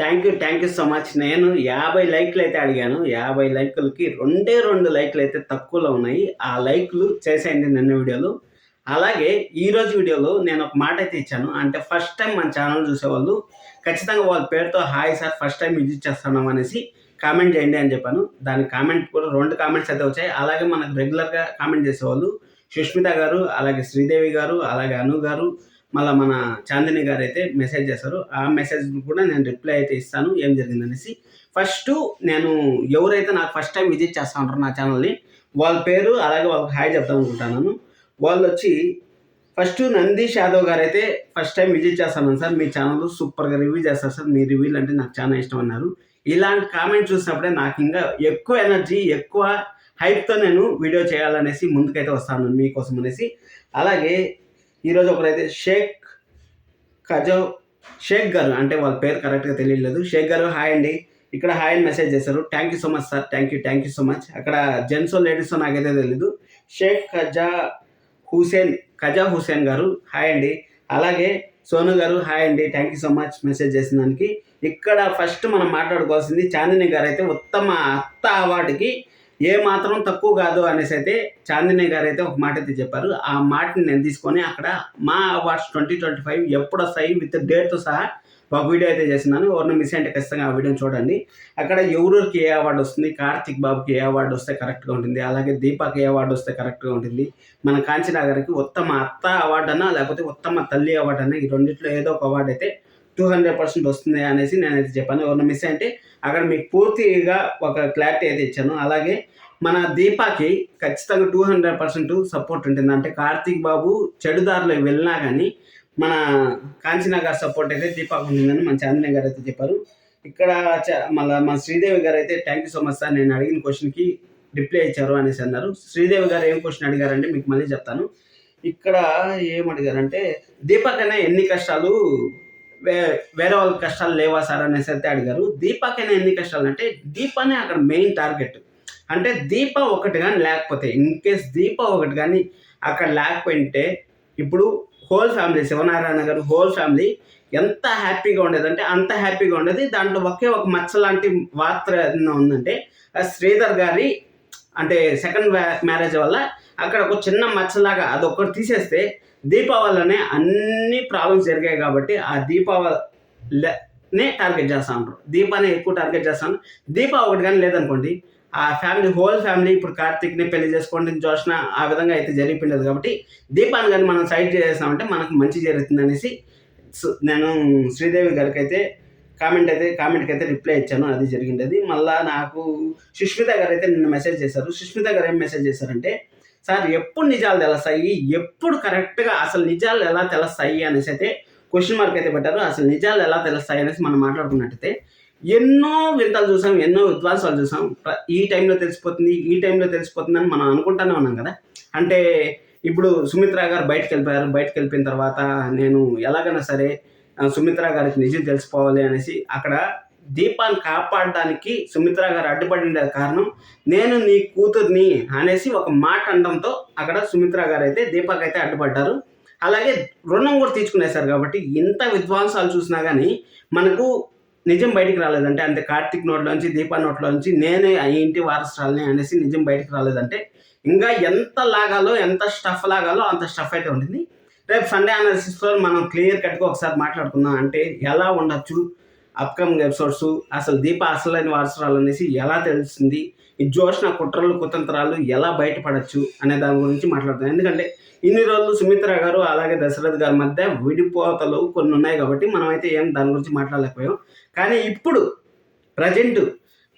Thank you thank you so much. నేను యాభై లైక్లు అయితే అడిగాను. యాభై లైకులకి రెండే రెండు లైక్లు అయితే తక్కువలో ఉన్నాయి. ఆ లైక్లు చేసేయండి నిన్న వీడియోలు. అలాగే ఈరోజు వీడియోలో నేను ఒక మాట అయితే ఇచ్చాను. అంటే ఫస్ట్ టైం మన ఛానల్ చూసేవాళ్ళు ఖచ్చితంగా వాళ్ళ పేరుతో hi sir first time visit చేస్తున్నాం అనేసి కామెంట్ చేయండి అని చెప్పాను. దాని కామెంట్ కూడా రెండు కామెంట్స్ అయితే వచ్చాయి. అలాగే మనకు రెగ్యులర్గా కామెంట్ చేసేవాళ్ళు సుష్మిత గారు అలాగే శ్రీదేవి గారు అలాగే అను గారు మళ్ళీ మన చాందిని గారు అయితే మెసేజ్ చేశారు. ఆ మెసేజ్ కూడా నేను రిప్లై అయితే ఇస్తాను. ఏం జరిగిందనేసి ఫస్ట్ నేను ఎవరైతే నాకు ఫస్ట్ టైం విజిట్ చేస్తా ఉంటారో నా ఛానల్ని వాళ్ళ పేరు అలాగే వాళ్ళకి హాయ్ చెప్తాం అనుకుంటున్నాను. వాళ్ళు వచ్చి ఫస్ట్ నందీష్ యాదవ్ గారు అయితే ఫస్ట్ టైం విజిట్ చేస్తాను సార్. మీ ఛానల్ సూపర్గా రివ్యూ చేస్తారు సార్. మీ రివ్యూలు అంటే నాకు చాలా ఇష్టం అన్నారు. ఇలాంటి కామెంట్ చూసినప్పుడే నాకు ఇంకా ఎక్కువ ఎనర్జీ ఎక్కువ హైప్తో నేను వీడియో చేయాలనేసి ముందుకైతే వస్తాను మీకోసం అనేసి. అలాగే ఈరోజు ఒకరైతే షేక్ ఖజో షేక్ గారు అంటే వాళ్ళ పేరు కరెక్ట్గా తెలియలేదు షేక్ గారు హాయ్ అండి. ఇక్కడ హాయ్ అని మెసేజ్ చేశారు. Thank you so much sir thank you thank you so much అక్కడ జెంట్స్ లేడీస్ నాకైతే తెలీదు. షేక్ ఖజా హుసేన్ ఖజా హుసేన్ గారు హాయ్ అండి. అలాగే సోను గారు హాయ్ అండి. Thank you so much message చేసిన దానికి. ఇక్కడ ఫస్ట్ మనం మాట్లాడుకోవాల్సింది చాందిని గారు అయితే ఉత్తమ అత్త అవార్డుకి ఏ మాత్రం తక్కువ కాదు అనేసి అయితే చాందిని గారు అయితే ఒక మాట అయితే చెప్పారు. ఆ మాటని నేను తీసుకొని అక్కడ మా అవార్డ్స్ ట్వంటీ ట్వంటీ ఫైవ్ ఎప్పుడు వస్తాయి? విత్ డేట్తో సహా ఒక వీడియో అయితే చేసినాను ఎవరిని మిస్ అంటే ఖచ్చితంగా ఆ వీడియోని చూడండి. అక్కడ ఎవరికి ఏ అవార్డు వస్తుంది? కార్తిక్ బాబుకి ఏ అవార్డు వస్తే కరెక్ట్గా ఉంటుంది? అలాగే దీపాకి ఏ అవార్డు వస్తే కరెక్ట్గా ఉంటుంది? మన కాంచనా గారికి ఉత్తమ అత్త అవార్డు అన్నా లేకపోతే ఉత్తమ తల్లి అవార్డు అన్నా ఈ రెండిట్లో ఏదో ఒక అవార్డు అయితే టూ హండ్రెడ్ పర్సెంట్ వస్తుంది అనేసి నేనైతే చెప్పాను. ఎవరిని మిస్ అంటే అక్కడ మీకు పూర్తిగా ఒక క్లారిటీ అయితే ఇచ్చాను. అలాగే మన దీపాకి ఖచ్చితంగా టూ హండ్రెడ్ పర్సెంట్ సపోర్ట్ ఉంటుంది. అంటే కార్తీక్ బాబు చెడుదారిలో వెళ్ళినా కానీ మన కాంచనా గారి సపోర్ట్ అయితే దీపాకు ఉంటుందని మన చాందిని గారు అయితే చెప్పారు. ఇక్కడ చ- మన శ్రీదేవి గారు అయితే thank you so much sir నేను అడిగిన క్వశ్చన్కి రిప్లై ఇచ్చారు అనేసి అన్నారు. శ్రీదేవి గారు ఏం క్వశ్చన్ అడిగారంటే మీకు మళ్ళీ చెప్తాను. ఇక్కడ ఏం అడిగారంటే ఎన్ని కష్టాలు వే వేరే వాళ్ళ కష్టాలు లేవా సార్ అనేసి అయితే అడిగారు. దీపాకైనా ఎన్ని కష్టాలు అంటే దీపానే అక్కడ మెయిన్ టార్గెట్ అంటే దీప ఒకటి కానీ లేకపోతే ఇన్ కేస్ దీప ఒకటి కానీ అక్కడ లేకపోయింటే ఇప్పుడు హోల్ ఫ్యామిలీ శివనారాయణ గారు హోల్ ఫ్యామిలీ ఎంత హ్యాపీగా ఉండేదంటే అంత హ్యాపీగా ఉండేది. దాంట్లో ఒకే ఒక మచ్చ లాంటి వార్త ఉందంటే శ్రీధర్ గారి అంటే సెకండ్ మ్యారేజ్ వల్ల అక్కడ ఒక చిన్న మచ్చలాగా అది తీసేస్తే దీపావళిలోనే అన్ని ప్రాబ్లమ్స్ జరిగాయి కాబట్టి ఆ దీపావళినే టార్గెట్ చేస్తా ఉంటారు దీపాన్ని ఎక్కువ టార్గెట్ చేస్తాను దీపా ఒకటి కానీ లేదనుకోండి ఆ ఫ్యామిలీ హోల్ ఫ్యామిలీ ఇప్పుడు కార్తీక్ని పెళ్ళి చేసుకోండి జోష్న ఆ విధంగా అయితే జరిగిపోయింది కాబట్టి దీపాన్ని కానీ మనం సైడ్ చేసామంటే మనకు మంచి జరుగుతుంది అనేసి నేను శ్రీదేవి గారికి అయితే కామెంట్ అయితే కామెంట్కి అయితే రిప్లై ఇచ్చాను అది జరిగింది. మళ్ళీ నాకు సుష్మిత గారు అయితే నిన్న మెసేజ్ చేశారు. సుష్మిత గారు ఏం మెసేజ్ చేశారంటే సార్ ఎప్పుడు నిజాలు తెలుస్తాయి? ఎప్పుడు కరెక్ట్గా అసలు నిజాలు ఎలా తెలుస్తాయి అనేసి అయితే క్వశ్చన్ మార్క్ అయితే పెట్టారు. అసలు నిజాలు ఎలా తెలుస్తాయి అనేసి మనం మాట్లాడుకున్నట్టయితే ఎన్నో వింతలు చూసాం ఎన్నో విద్వాంసాలు చూసాం. ప్ర- ఈ టైంలో తెలిసిపోతుంది ఈ టైంలో తెలిసిపోతుంది అని మనం అనుకుంటానే ఉన్నాం కదా. అంటే ఇప్పుడు సుమిత్ర గారు బయటకు వెళ్ళిపోయారు. బయటకు వెళ్ళిపోయిన తర్వాత నేను ఎలాగైనా సరే సుమిత్ర గారికి నిజం తెలిసిపోవాలి అనేసి అక్కడ దీపాన్ని కాపాడడానికి సుమిత్ర గారు అడ్డుపడిన కారణం నేను నీ కూతుర్ని అనేసి ఒక మాట అనడంతో అక్కడ సుమిత్ర గారు అయితే దీపాకి అయితే అడ్డుపడ్డారు. అలాగే రుణం కూడా తీసుకునేశారు కాబట్టి ఇంత విద్వాంసాలు చూసినా కానీ మనకు నిజం బయటికి రాలేదంటే అంటే కార్తీక్ నోట్లోంచి దీపా నోట్లోంచి నేనే ఆ ఇంటి వారసురాలని అనేసి నిజం బయటికి రాలేదంటే ఇంకా ఎంత లాగాలో ఎంత స్టఫ్ లాగాలో అంత స్టఫ్ అయితే ఉంటుంది రేపు సండే అనాలిసిస్లో మనం క్లియర్ కట్గా ఒకసారి మాట్లాడుకుందాం అంటే ఎలా ఉండొచ్చు? అప్కమింగ్ ఎపిసోడ్స్ అసలు దీప అసలైన వారసరాలు అనేసి ఎలా తెలిసింది ఈ జోష్న కుట్రలు కుతంత్రాలు ఎలా బయటపడచ్చు అనే దాని గురించి మాట్లాడతాం ఎందుకంటే ఇన్ని రోజులు సుమిత్ర గారు అలాగే దశరథ్ గారి మధ్య విడిపోతలు కొన్ని ఉన్నాయి కాబట్టి మనం అయితే ఏం దాని గురించి మాట్లాడలేకపోయాం. కానీ ఇప్పుడు ప్రజెంట్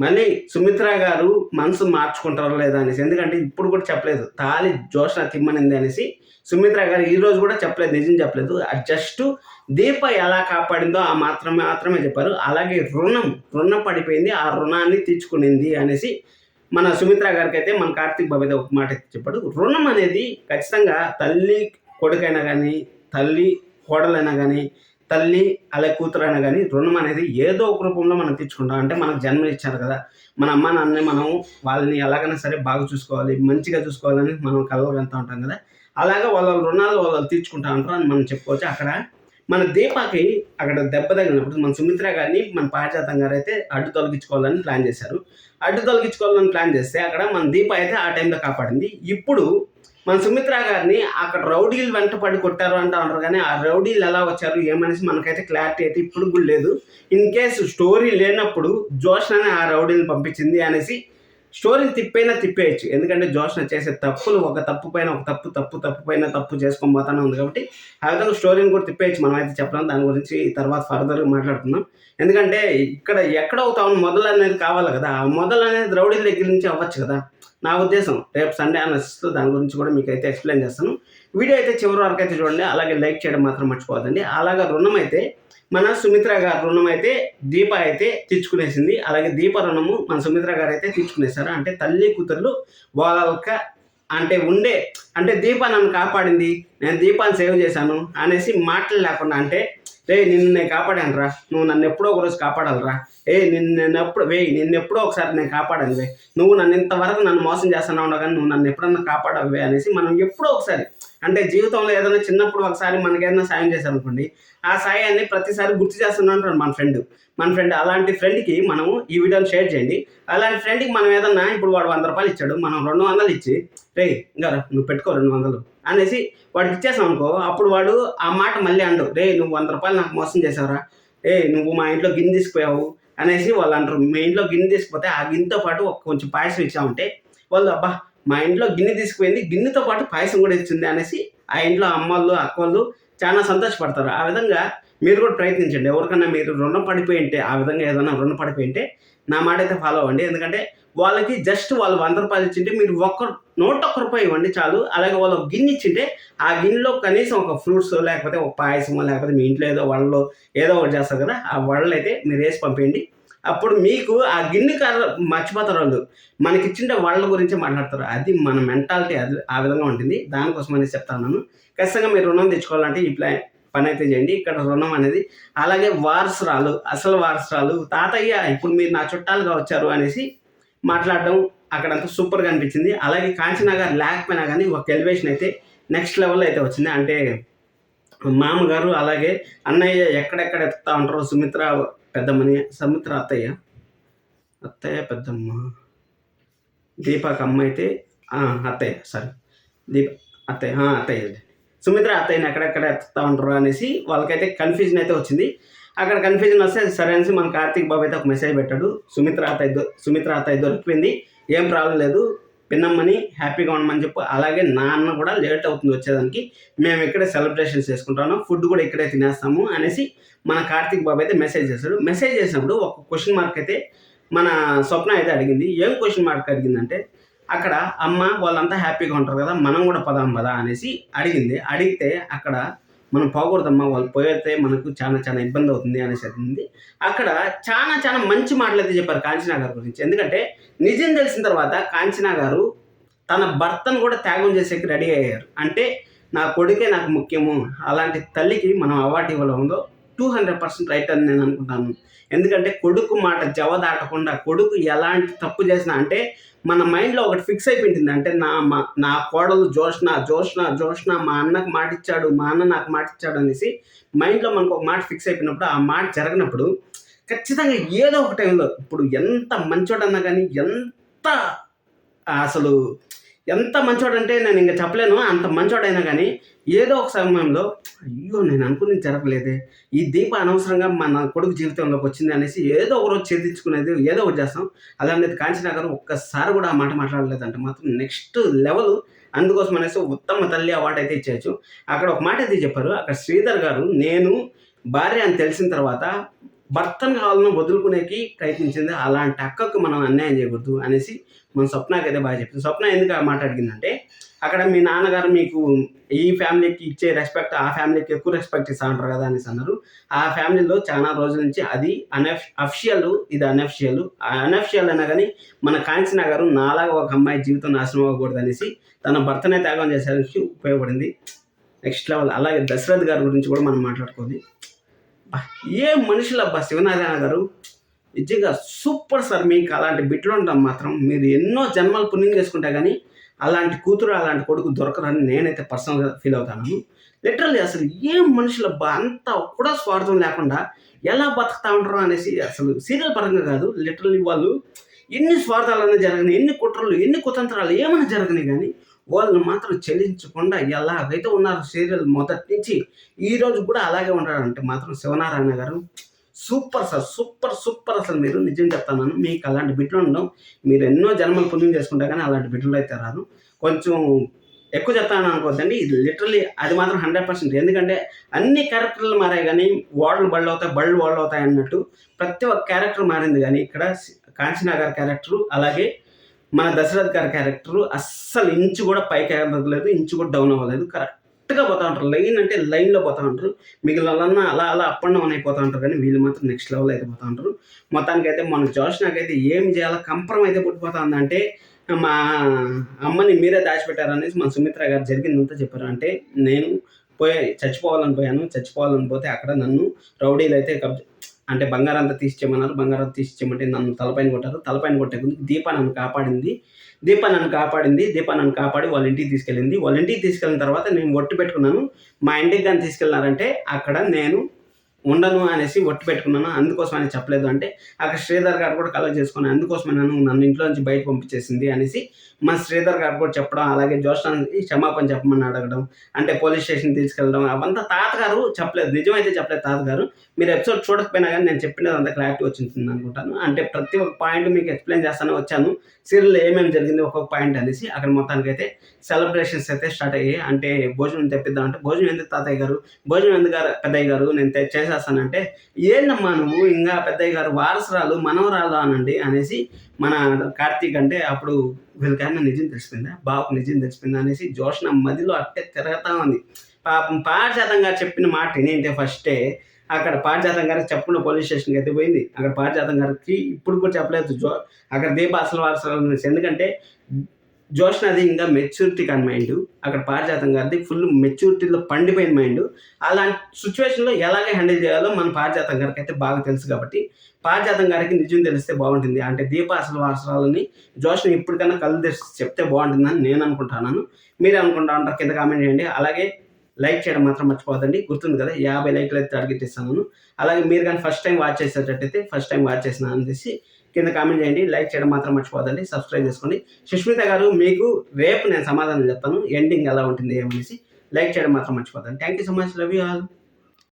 మళ్ళీ సుమిత్ర గారు మనసు మార్చుకుంటారో లేదా అనేసి. ఎందుకంటే ఇప్పుడు కూడా చెప్పలేదు. తాలి జోష్న తిమ్మనింది అనేసి సుమిత్ర గారు ఈ రోజు కూడా చెప్పలేదు. నిజం చెప్పలేదు. జస్ట్ దీప ఎలా కాపాడిందో ఆ మాత్రమే మాత్రమే చెప్పారు. అలాగే రుణం రుణం పడిపోయింది. ఆ రుణాన్ని తీర్చుకునింది అనేసి మన సుమిత్ర గారికి అయితే మన కార్తీక్ బాబు అయితే ఒక మాట చెప్పాడు. రుణం అనేది ఖచ్చితంగా తల్లి కొడుకైనా కానీ తల్లి కోడలైనా కానీ తల్లి కూతురు అయినా కానీ రుణం అనేది ఏదో ఒక రూపంలో మనం తెచ్చుకుంటాం అంటే మనకు జన్మ ఇచ్చారు కదా. మన అమ్మ నాన్నని మనం వాళ్ళని ఎలాగైనా సరే బాగా చూసుకోవాలి మంచిగా చూసుకోవాలని మనం కలవగలుగుతూ ఉంటాం కదా. అలాగే వాళ్ళ రుణాలు వాళ్ళు తీర్చుకుంటా ఉంటారు అని మనం చెప్పుకోవచ్చు. అక్కడ మన దీపాకి అక్కడ దెబ్బ తగిలినప్పుడు మన సుమిత్ర గారిని మన పారిజాతం గారు అయితే అడ్డు తొలగించుకోవాలని ప్లాన్ చేశారు. అడ్డు తొలగించుకోవాలని ప్లాన్ చేస్తే అక్కడ మన దీప అయితే ఆ టైంలో కాపాడింది. ఇప్పుడు మన సుమిత్ర గారిని అక్కడ రౌడీలు వెంట పడి కొట్టారు అంటూ అంటారు కానీ ఆ రౌడీలు ఎలా వచ్చారు ఏమనేసి మనకైతే క్లారిటీ అయితే ఇప్పుడు కూడా లేదు. ఇన్ కేసు స్టోరీ లేనప్పుడు జోష్నని ఆ రౌడీని పంపించింది అనేసి స్టోరీని తిప్పైనా తిప్పేయచ్చు. ఎందుకంటే జోష్న చేసే తప్పులు ఒక తప్పు పైన ఒక తప్పు తప్పు తప్పు పైన తప్పు చేసుకొని పోతానే ఉంది కాబట్టి ఆ విధంగా స్టోరీని కూడా తిప్పేయచ్చు. మనం అయితే చెప్పడం దాని గురించి తర్వాత ఫర్దర్గా మాట్లాడుకుందాం. ఎందుకంటే ఇక్కడ ఎక్కడ అవుతాం మొదలు అనేది కావాలి కదా ఆ మొదలు అనేది రౌడీల దగ్గర నుంచి అవ్వచ్చు కదా. నా ఉద్దేశం రేపు సండే అనిస్తూ దాని గురించి కూడా మీకు అయితే ఎక్స్ప్లెయిన్ చేస్తాను. వీడియో అయితే చివరి వరకు అయితే చూడండి అలాగే లైక్ చేయడం మాత్రం మర్చిపోదండి అలాగే రుణం అయితే మన సుమిత్ర గారు రుణం అయితే దీప అయితే తీర్చుకునేసింది. అలాగే దీప రుణము మన సుమిత్ర గారు అయితే తీర్చుకునేశారు. అంటే తల్లి కూతుర్లు వాళ్ళ అంటే ఉండే అంటే దీపా నన్ను కాపాడింది నేను దీపాన్ని సేవ్ చేశాను అనేసి మాటలు లేకుండా అంటే రే నిన్ను నేను కాపాడాను రా నువ్వు నన్ను ఎప్పుడో ఒకరోజు కాపాడాలిరా. ఏ నిన్ను నేను ఎప్పుడు వే నిన్ను ఎప్పుడో ఒకసారి నేను కాపాడాను వే నువ్వు నన్ను ఇంతవరకు నన్ను మోసం చేస్తున్నావు కానీ నువ్వు నన్ను ఎప్పుడన్నా కాపాడవే అనేసి మనం ఎప్పుడో ఒకసారి అంటే జీవితంలో ఏదైనా చిన్నప్పుడు ఒకసారి మనకి ఏదైనా సాయం చేశారనుకోండి ఆ సాయాన్ని ప్రతిసారి గుర్తు చేస్తున్నాడు మన ఫ్రెండ్. మన ఫ్రెండ్ అలాంటి ఫ్రెండ్కి మనము ఈ వీడియోని షేర్ చేయండి. అలాంటి ఫ్రెండ్కి మనం ఏదన్నా ఇప్పుడు వాడు వంద రూపాయలు ఇచ్చాడు మనం రెండు వందలు ఇచ్చి రే ఇంకా నువ్వు పెట్టుకో రెండు వందలు అనేసి వాడికి ఇచ్చేసాం అనుకో అప్పుడు వాడు ఆ మాట మళ్ళీ అండు రే నువ్వు వంద రూపాయలు నాకు మోసం చేసావురా ఏ నువ్వు మా ఇంట్లో గిన్నె తీసుకుపోయావు అనేసి వాళ్ళు అంటారు. మీ ఇంట్లో గిన్నె తీసుకుపోతే ఆ గిన్నెతో పాటు కొంచెం పాయసం ఇచ్చామంటే వాళ్ళు అబ్బా మా ఇంట్లో గిన్నె తీసుకుపోయింది. గిన్నెతో పాటు పాయసం కూడా ఇచ్చింది అనేసి ఆ ఇంట్లో అమ్మళ్ళు అక్కలు చాలా సంతోషపడతారు. ఆ విధంగా మీరు కూడా ప్రయత్నించండి. ఎవరికన్నా మీరు రుణం పడిపోయి ఉంటే ఆ విధంగా ఏదైనా రుణం పడిపోయి ఉంటే నా మాట అయితే ఫాలో అవ్వండి. ఎందుకంటే వాళ్ళకి జస్ట్ వాళ్ళు వంద రూపాయలు ఇచ్చింటే మీరు ఒక్క నూట ఒక్క రూపాయి ఇవ్వండి చాలు. అలాగే వాళ్ళు ఒక గిన్నె ఇచ్చింటే ఆ గిన్నెలో కనీసం ఒక ఫ్రూట్స్ లేకపోతే ఒక పాయసమో లేకపోతే మీ ఇంట్లో ఏదో వాళ్ళలో ఏదో ఒకటి చేస్తారు కదా ఆ వడలు అయితే మీరు వేసి పంపేయండి. అప్పుడు మీకు ఆ గిన్నె కర్ర మర్చిపోతారు వాళ్ళు. మనకి ఇచ్చింటే వాళ్ళ గురించి మాట్లాడతారు. అది మన మెంటాలిటీ అది ఆ విధంగా ఉంటుంది. దానికోసం అనేది చెప్తాను ఖచ్చితంగా మీరు రుణం తెచ్చుకోవాలంటే ఈ ప్లాన్ పని అయితే చేయండి. ఇక్కడ రుణం అనేది అలాగే వారసురాలు అసలు వారసురాలు తాతయ్య ఇప్పుడు మీరు నా చుట్టాలుగా వచ్చారు అనేసి మాట్లాడడం అక్కడంతా సూపర్గా అనిపించింది. అలాగే కాంచనగర్ లేకపోయినా కానీ ఒక ఎలివేషన్ అయితే నెక్స్ట్ లెవెల్లో అయితే వచ్చింది. అంటే మామగారు అలాగే అన్నయ్య ఎక్కడెక్కడ ఎత్తుతా ఉంటారో సుమిత్ర పెద్దమ్మని సముద్ర అత్తయ్య. అత్తయ్య పెద్దమ్మ. దీపక్ అమ్మ అయితే అత్తయ్య సారీ దీప అత్తయ్య అత్తయ్య సుమిత్ర అత్తయ్యని ఎక్కడెక్కడ ఎత్తుతా ఉంటారు అనేసి వాళ్ళకైతే కన్ఫ్యూజన్ అయితే వచ్చింది. అక్కడ కన్ఫ్యూజన్ వస్తే సరే అనేసి మన కార్తీక్ బాబు అయితే ఒక మెసేజ్ పెట్టాడు. సుమిత్ర అత్తయ్య సుమిత్ర అత్తయ్య దొరికిపోయింది. ఏం ప్రాబ్లం లేదు. పిన్నమ్మని హ్యాపీగా ఉండమని చెప్పు. అలాగే నాన్న కూడా లేట్ అవుతుంది వచ్చేదానికి. మేము ఇక్కడే సెలబ్రేషన్స్ చేసుకుంటాము ఫుడ్ కూడా ఇక్కడే తినేస్తాము అనేసి మన కార్తీక్ బాబు అయితే మెసేజ్ చేశాడు. మెసేజ్ చేసినప్పుడు ఒక క్వశ్చన్ మార్క్ అయితే మన స్వప్న అయితే అడిగింది. ఏం క్వశ్చన్ మార్క్ అడిగిందంటే అక్కడ అమ్మ వాళ్ళంతా హ్యాపీగా ఉంటారు కదా మనం కూడా పదాం పదా అనేసి అడిగింది. అడిగితే అక్కడ మనం పోకూడదమ్మా వాళ్ళు పోయితే మనకు చాలా చాలా ఇబ్బంది అవుతుంది అనేసి ఉంది. అక్కడ చాలా చాలా మంచి మాటలు అయితే చెప్పారు కాంచనా గారి గురించి. ఎందుకంటే నిజం తెలిసిన తర్వాత కాంచనా గారు తన భర్తను కూడా త్యాగం చేసేకి రెడీ అయ్యారు. అంటే నా కొడుకే నాకు ముఖ్యము అలాంటి తల్లికి మనం అవార్డు ఇవ్వడం ఉందో టూ హండ్రెడ్ పర్సెంట్ రైట్ అని నేను అనుకుంటాను. ఎందుకంటే కొడుకు మాట జవ దాటకుండా కొడుకు ఎలాంటి తప్పు చేసినా అంటే మన మైండ్లో ఒకటి ఫిక్స్ అయిపోయింది అంటే నా మా నా కోడలు జోష్న జోష్న జోష్న మా అన్నకు మాట ఇచ్చాడు మా అన్న నాకు మాట ఇచ్చాడు అనేసి మైండ్లో మనకు ఒక మాట ఫిక్స్ అయిపోయినప్పుడు ఆ మాట జరగనప్పుడు ఖచ్చితంగా ఏదో ఒక టైంలో ఇప్పుడు ఎంత మంచోడన్నా కానీ ఎంత అసలు ఎంత మంచోడంటే నేను ఇంకా చెప్పలేను అంత మంచోడైనా కానీ ఏదో ఒక సమయంలో అయ్యో నేను అనుకుని జరగలేదే. ఈ దీప అనవసరంగా మన కొడుకు జీవితంలోకి వచ్చింది అనేసి ఏదో ఒక రోజు ఛేదించుకునేది ఏదో ఒకటి చేస్తాం. అలాంటిది కాంచనా ఒక్కసారి కూడా ఆ మాట మాట్లాడలేదంటే. మాత్రం నెక్స్ట్ లెవెల్ అందుకోసం అనేసి ఉత్తమ తల్లి అవార్డు అయితే ఇచ్చేయచ్చు. అక్కడ ఒక మాట అయితే చెప్పారు. అక్కడ శ్రీధర్ గారు నేను భార్య అని తెలిసిన తర్వాత భర్తను కావాలను వదులుకునేకి ప్రయత్నించింది. అలాంటి అక్కకు మనం అన్యాయం చేయకూడదు అనేసి మన స్వప్నకి అయితే బాగా చెప్తుంది స్వప్న ఎందుకు ఆ మాట అడిగిందంటే అక్కడ మీ నాన్నగారు మీకు ఈ ఫ్యామిలీకి ఇచ్చే రెస్పెక్ట్ ఆ ఫ్యామిలీకి ఎక్కువ రెస్పెక్ట్ ఇస్తా ఉంటారు కదా అనేసి అన్నారు. ఆ ఫ్యామిలీలో చాలా రోజుల నుంచి అది అనఫ్ అఫిషియల్ ఇది అనఫిషియల్. అనఫిషియల్ అయినా కానీ మన కాంచనా గారు నాలాగా ఒక అమ్మాయి జీవితం నాశనం అవ్వకూడదు అనేసి తన భర్తనే త్యాగం చేసేందుకు ఉపయోగపడింది. నెక్స్ట్ లెవెల్ అలాగే దశరథ్ గారి గురించి కూడా మనం మాట్లాడుకోవాలి. ఏ మనుషులబ్బా శివనారాయణ గారు? నిజంగా సూపర్ సార్ మీకు అలాంటి బిట్లు ఉండడం మాత్రం. మీరు ఎన్నో జన్మలు పుణ్యం చేసుకుంటే కానీ అలాంటి కూతురు అలాంటి కొడుకు దొరకరని నేనైతే పర్సనల్గా ఫీల్ అవుతాను. లిటరల్లీ అసలు ఏం మనుషులబ్బా అంత అంతా కూడా స్వార్థం లేకుండా ఎలా బతుకుతా ఉంటారు అనేసి అసలు సీరియల్ పరంగా కాదు లిటరల్లీ వాళ్ళు ఎన్ని స్వార్థాలన్నా జరగని ఎన్ని కుట్రలు ఎన్ని కుతంత్రాలు ఏమైనా జరగని కానీ వాళ్ళు మాత్రం చెల్లించకుండా ఎలాగైతే ఉన్నారు సీరియల్ మొదటి నుంచి ఈరోజు కూడా అలాగే ఉన్నారంటే మాత్రం శివనారాయణ గారు. సూపర్ సార్ సూపర్ సూపర్ అసలు మీరు నిజం చెప్తాను మీకు అలాంటి బిడ్డలు ఉండవు. మీరు ఎన్నో జన్మలు పుణ్యం చేసుకుంటే కానీ అలాంటి బిడ్డలు అయితే రాదు. కొంచెం ఎక్కువ చెప్తాను అనుకోవద్దండి. ఇది లిటరలీ అది మాత్రం హండ్రెడ్ పర్సెంట్ ఎందుకంటే అన్ని క్యారెక్టర్లు మారాయి కానీ వాడలు బళ్ళు అవుతాయి బళ్ళు వాళ్ళు అవుతాయి అన్నట్టు ప్రతి ఒక్క క్యారెక్టర్ మారింది కానీ ఇక్కడ కాంచనా గారి క్యారెక్టరు అలాగే మన దశరథ్ గారి క్యారెక్టర్ అస్సలు ఇంచు కూడా పైకి ఎగరలేదు ఇంచు కూడా డౌన్ అవ్వలేదు. కరెక్ట్గా పోతా ఉంటారు. లైన్ అంటే లైన్లో పోతా ఉంటారు. మిగిలిన వాళ్ళన్నా అలా అలా అప్ అండ్ డౌన్ అయిపోతూ ఉంటారు కానీ వీళ్ళు మాత్రం నెక్స్ట్ లెవెల్ అయితే పోతా ఉంటారు. మొత్తానికి అయితే మన జోష్నాకైతే ఏం చేయాలో కంపరం అయితే పుట్టిపోతుందంటే మా అమ్మని మీరే దాచిపెట్టారనేసి మన సుమిత్ర గారు జరిగిందంతా చెప్పారు. అంటే నేను పోయి చచ్చిపోవాలని పోయాను. చచ్చిపోవాలని పోతే అక్కడ నన్ను రౌడీలు అయితే కబ్జా అంటే బంగారం అంతా తీసిచ్చేయమన్నారు. బంగారం తీసిచ్చేయమంటే నన్ను తలపైన కొట్టారు. తలపైన కొట్టే ముందు దీప నన్ను కాపాడింది. దీప నన్ను కాపాడింది. దీప నన్ను కాపాడి వాళ్ళ ఇంటికి తీసుకెళ్ళింది. వాళ్ళ ఇంటికి తీసుకెళ్ళిన తర్వాత నేను ఒట్టు పెట్టుకున్నాను. మా ఇంటికి కానీ తీసుకెళ్ళినారంటే అక్కడ నేను ఉండను అనేసి ఒట్టు పెట్టుకున్నాను. అందుకోసం అని చెప్పలేదు. అంటే అక్కడ శ్రీధర్ గారు కూడా కలెక్ట్ చేసుకుని అందుకోసమే నన్ను నన్ను ఇంట్లో నుంచి బయట పంపించేసింది అనేసి మన శ్రీధర్ గారు కూడా చెప్పడం అలాగే జోష్నానికి క్షమాపణ చెప్పమని అడగడం అంటే పోలీస్ స్టేషన్ తీసుకెళ్ళడం అవంతా తాతగారు చెప్పలేదు. నిజమైతే చెప్పలేదు తాతగారు. మీరు ఎపిసోడ్ చూడకపోయినా కానీ నేను చెప్పినది అంత క్లారిటీ వచ్చింది అనుకుంటాను. అంటే ప్రతి ఒక్క పాయింట్ మీకు ఎక్స్ప్లెయిన్ చేస్తానే వచ్చాను. సీరియల్లో ఏమేమి జరిగింది ఒక్కొక్క పాయింట్ అనేసి అక్కడ మొత్తానికి అయితే సెలబ్రేషన్స్ అయితే స్టార్ట్ అయ్యాయి. అంటే భోజనం తెప్పిద్దాం అంటే భోజనం ఎందుకు తాతయ్య గారు? భోజనం ఎందుకు పెద్దయ్య గారు? నేను తె- చేస్తానంటే ఏందమ్మా నువ్వు? ఇంకా పెద్దయ్య గారు వారసురాలు మనవరాలు అనండి అనేసి మన కార్తీక్ అంటే అప్పుడు వీళ్ళకైనా నిజం తెలిసిపోయిందా? బాబుకు నిజం తెలిసిపోయిందా అనేసి జోష్ణ మదిలో అట్టే తిరగతా ఉంది. పాపం పారిజాతం గారు చెప్పిన మాట ఏంటంటే ఫస్టే అక్కడ పారిజాతం గారికి చెప్పకుండా పోలీస్ స్టేషన్కి అయితే పోయింది అక్కడ పారిజాతం గారికి ఇప్పుడు కూడా చెప్పలేదు జో అక్కడ దీపాసల వారసరాలు ఎందుకంటే ఎందుకంటే జోష్నది ఇంకా మెచ్యూరిటీ కాని మైండ్ అక్కడ పారిజాతం గారిది ఫుల్ మెచ్యూరిటీలో పండిపోయిన మైండ్ అలాంటి సిచ్యువేషన్లో ఎలాగే హ్యాండిల్ చేయాలో మన పారిజాతం గారికి అయితే బాగా తెలుసు కాబట్టి పారిజాతం గారికి నిజం తెలిస్తే బాగుంటుంది. అంటే దీప అసలు వారసురాలని జోష్ని ఇప్పటికన్నా కళ్ళు తెరిచి చెప్తే బాగుంటుందని నేను అనుకుంటున్నాను. మీరు అనుకుంటా ఉంటారు కింద కామెంట్ చేయండి. అలాగే లైక్ చేయడం మాత్రం మర్చిపోదండి గుర్తుంది కదా యాభై లైక్లు అయితే టార్గెట్ ఇస్తాను. అలాగే మీరు కానీ ఫస్ట్ టైం వాచ్ చేసేటట్టయితే ఫస్ట్ టైం వాచ్ చేసిన అనేసి కింద కామెంట్ చేయండి. లైక్ చేయడం మాత్రం మర్చిపోదండి సబ్స్క్రైబ్ చేసుకోండి. సుష్మిత గారు మీకు రేపు నేను సమాధానం చెప్తాను. ఎండింగ్ ఎలా ఉంటుంది ఏమనేసి లైక్ చేయడం మాత్రం మర్చిపోతాను thank you so much love you all